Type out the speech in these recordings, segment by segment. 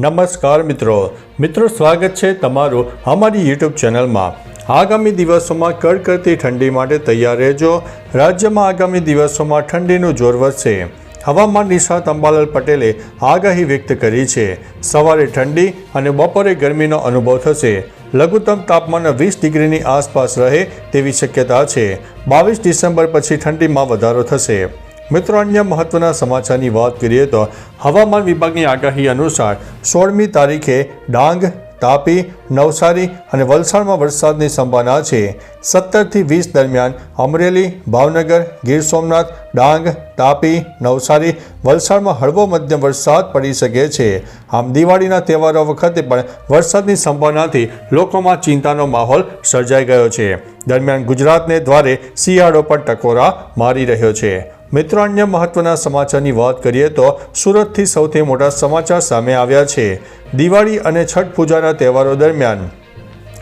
નમસ્કાર મિત્રો. મિત્રો, સ્વાગત છે તમારું અમારી યુટ્યુબ ચેનલમાં. આગામી દિવસોમાં કડકડતી ઠંડી માટે તૈયાર રહેજો. રાજ્યમાં આગામી દિવસોમાં ઠંડીનું જોર વધશે. હવામાન નિષ્ણાત અંબાલાલ પટેલે આગાહી વ્યક્ત કરી છે. સવારે ઠંડી અને બપોરે ગરમીનો અનુભવ થશે. લઘુત્તમ તાપમાન વીસ ડિગ્રીની આસપાસ રહે તેવી શક્યતા છે. બાવીસ ડિસેમ્બર પછી ઠંડીમાં વધારો થશે. મિત્રો, અન્ય મહત્વના સમાચારની વાત કરીએ તો હવામાન વિભાગની આગાહી અનુસાર સોળમી તારીખે ડાંગ, તાપી, નવસારી અને વલસાડમાં વરસાદની સંભાવના છે. સત્તરથી વીસ દરમિયાન અમરેલી, ભાવનગર, ગીર સોમનાથ, ડાંગ, તાપી, નવસારી, વલસાડમાં હળવો મધ્યમ વરસાદ પડી શકે છે. આમ દિવાળીના તહેવારો વખતે પણ વરસાદની સંભાવનાથી લોકોમાં ચિંતાનો માહોલ સર્જાઈ ગયો છે. દરમિયાન ગુજરાતને દ્વારે શિયાળો પર ટકોરા મારી રહ્યો છે. મિત્રો અન્ય મહત્વના સમાચારની વાત કરીએ તો સુરતથી સૌથી મોટા સમાચાર સામે આવ્યા છે. દિવાળી અને છઠ પૂજાના તહેવારો દરમિયાન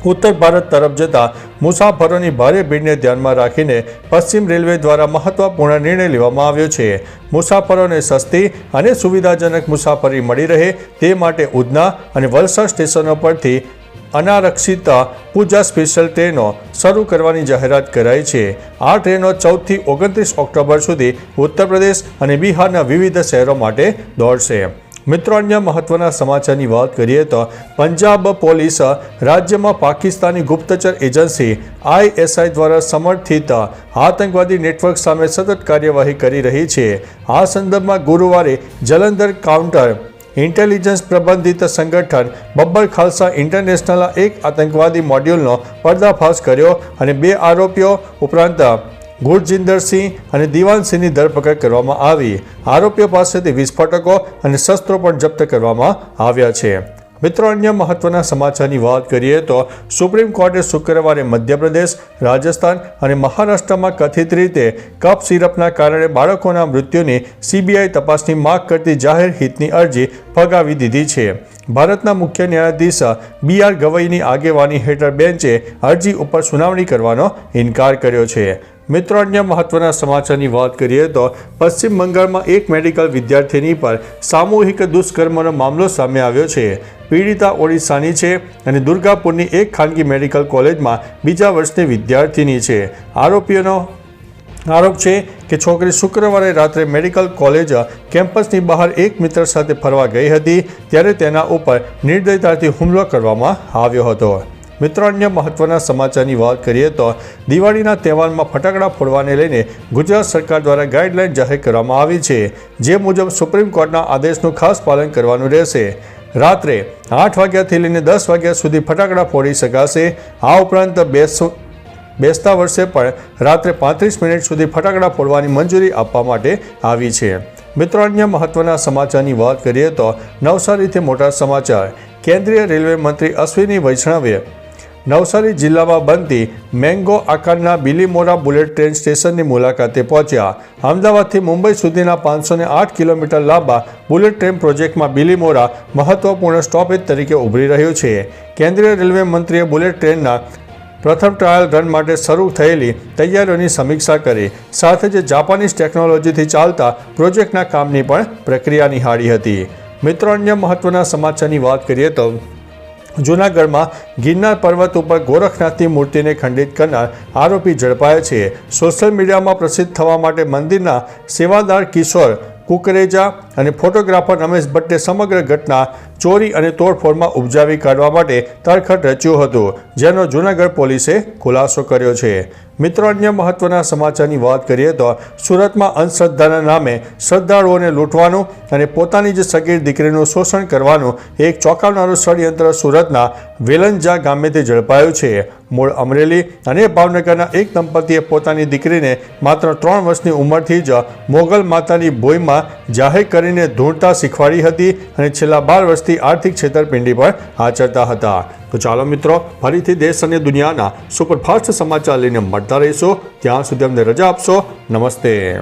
ઉત્તર ભારત તરફ જતા મુસાફરોની ભારે ભીડને ધ્યાનમાં રાખીને પશ્ચિમ રેલવે દ્વારા મહત્વપૂર્ણ નિર્ણય લેવામાં આવ્યો છે. મુસાફરોને સસ્તી અને સુવિધાજનક મુસાફરી મળી રહે તે માટે ઉધના અને વલસાડ સ્ટેશનો પરથી અનારક્ષિત પૂજા સ્પેશિયલ ટ્રેનો શરૂ કરવાની જાહેરાત કરાઈ છે. આ ટ્રેનો ચૌદથી ઓગણત્રીસ ઓક્ટોબર સુધી ઉત્તર પ્રદેશ અને બિહારના વિવિધ શહેરો માટે દોડશે. મિત્રો, અન્ય મહત્વના સમાચારની વાત કરીએ તો પંજાબ પોલીસ રાજ્યમાં પાકિસ્તાની ગુપ્તચર એજન્સી આઈએસઆઈ દ્વારા સમર્થિત આતંકવાદી નેટવર્ક સામે સતત કાર્યવાહી કરી રહી છે. આ સંદર્ભમાં ગુરુવારે જલંધર કાઉન્ટર ઇન્ટેલિજન્સ પ્રબંધિત સંગઠન બબ્બર ખાલસા ઇન્ટરનેશનલના એક આતંકવાદી મોડ્યુલનો પર્દાફાશ કર્યો અને બે આરોપીઓ ઉપરાંત ગુરજિંદરસિંહ અને દિવાનસિંહની ધરપકડ કરવામાં આવી. આરોપીઓ પાસેથી વિસ્ફોટકો અને શસ્ત્રો પણ જપ્ત કરવામાં આવ્યા છે. મિત્રો, અન્ય મહત્વના સમાચારની વાત કરીએ તો સુપ્રીમ કોર્ટે શુક્રવારે મધ્યપ્રદેશ, રાજસ્થાન અને મહારાષ્ટ્રમાં કથિત રીતે કફ સિરપના કારણે બાળકોના મૃત્યુની સીબીઆઈ તપાસની માગ કરતી જાહેર હિતની અરજી ફગાવી દીધી છે. ભારતના મુખ્ય ન્યાયાધીશ બી આર ગવઈની આગેવાની હેઠળ બેન્ચે અરજી ઉપર સુનાવણી કરવાનો ઇનકાર કર્યો છે. મિત્રો અન્ય મહત્વના સમાચારની વાત કરીએ તો પશ્ચિમ બંગાળમાં એક મેડિકલ વિદ્યાર્થીની પર સામૂહિક દુષ્કર્મનો મામલો સામે આવ્યો છે. પીડિતા ઓડિશાની છે અને દુર્ગાપુરની એક ખાનગી મેડિકલ કોલેજમાં બીજા વર્ષની વિદ્યાર્થીની છે. આરોપીઓનો આરોપ છે કે છોકરી શુક્રવારે રાત્રે મેડિકલ કોલેજ કેમ્પસની બહાર એક મિત્ર સાથે ફરવા ગઈ હતી, ત્યારે તેના ઉપર નિર્દયતાથી હુમલો કરવામાં આવ્યો હતો. મિત્રો, અન્ય મહત્વના સમાચારની વાત કરીએ તો દિવાળીના તહેવારમાં ફટાકડા ફોડવાને લઈને ગુજરાત સરકાર દ્વારા ગાઈડલાઈન જાહેર કરવામાં આવી છે, જે મુજબ સુપ્રીમ કોર્ટના આદેશનું ખાસ પાલન કરવાનું રહેશે. રાત્રે આઠ વાગ્યાથી લઈને દસ વાગ્યા સુધી ફટાકડા ફોડી શકાશે. આ ઉપરાંત બેસો, બેસતા વર્ષે પણ રાત્રે પાંત્રીસ મિનિટ સુધી ફટાકડા ફોડવાની મંજૂરી આપવા માટે આવી છે. મિત્રો, અન્ય મહત્વના સમાચારની વાત કરીએ તો નવસારીથી મોટા સમાચાર. કેન્દ્રીય રેલવે મંત્રી અશ્વિની વૈષ્ણવે નવસારી જિલ્લામાં બનતી મેંગો આકારના બિલીમોરા બુલેટ ટ્રેન સ્ટેશનની મુલાકાતે પહોંચ્યા. અમદાવાદથી મુંબઈ સુધીના પાંચસો આઠ કિલોમીટર લાંબા બુલેટ ટ્રેન પ્રોજેક્ટમાં બિલીમોરા મહત્વપૂર્ણ સ્ટોપેજ તરીકે ઉભરી રહ્યું છે. કેન્દ્રીય રેલવે મંત્રીએ બુલેટ ટ્રેનના પ્રથમ ટ્રાયલ રન માટે શરૂ થયેલી તૈયારીઓની સમીક્ષા કરી. સાથે જ જાપાનીઝ ટેકનોલોજીથી ચાલતા પ્રોજેક્ટના કામની પણ પ્રક્રિયા નિહાળી હતી. મિત્રો, અન્ય મહત્વના સમાચારની વાત કરીએ તો જૂનાગઢમાં ગિરનાર પર્વત ઉપર ગોરખનાથની મૂર્તિને ખંડિત કરનાર આરોપી ઝડપાયા છે. સોશિયલ મીડિયામાં પ્રસિદ્ધ થવા માટે મંદિરના સેવાદાર કિશોર કુકરેજા અને ફોટોગ્રાફર રમેશ ભટ્ટે સમગ્ર ઘટના ચોરી અને તોડફોડમાં ઉપજાવી કાઢવા માટે તરખટ રચ્યું હતું, જેનો જૂનાગઢ પોલીસે ખુલાસો કર્યો છે. મિત્રો, અન્ય મહત્વના સમાચારની વાત કરીએ તો સુરતમાં અંધશ્રદ્ધાના નામે શ્રદ્ધાળુઓને લૂંટવાનું અને પોતાની જ સગીર દીકરીનું શોષણ કરવાનું એક ચોંકાવનારું ષડયંત્ર સુરતના વેલંજા ગામેથી ઝડપાયું છે. મૂળ અમરેલી અને ભાવનગરના એક દંપતીએ પોતાની દીકરીને માત્ર ત્રણ વર્ષની ઉંમરથી જ મોગલ માતાની ભોયમાં જાહેર કરીને ધૂળતા શીખવાડી હતી અને છેલ્લા બાર વર્ષથી આર્થિક છેતરપિંડી પણ આચરતા હતા. તો ચાલો મિત્રો, ફરીથી દેશ અને દુનિયાના સુપરફાસ્ટ સમાચાર લઈને મળતા રહીશું. ત્યાં સુધી અમને રજા આપશો. નમસ્તે.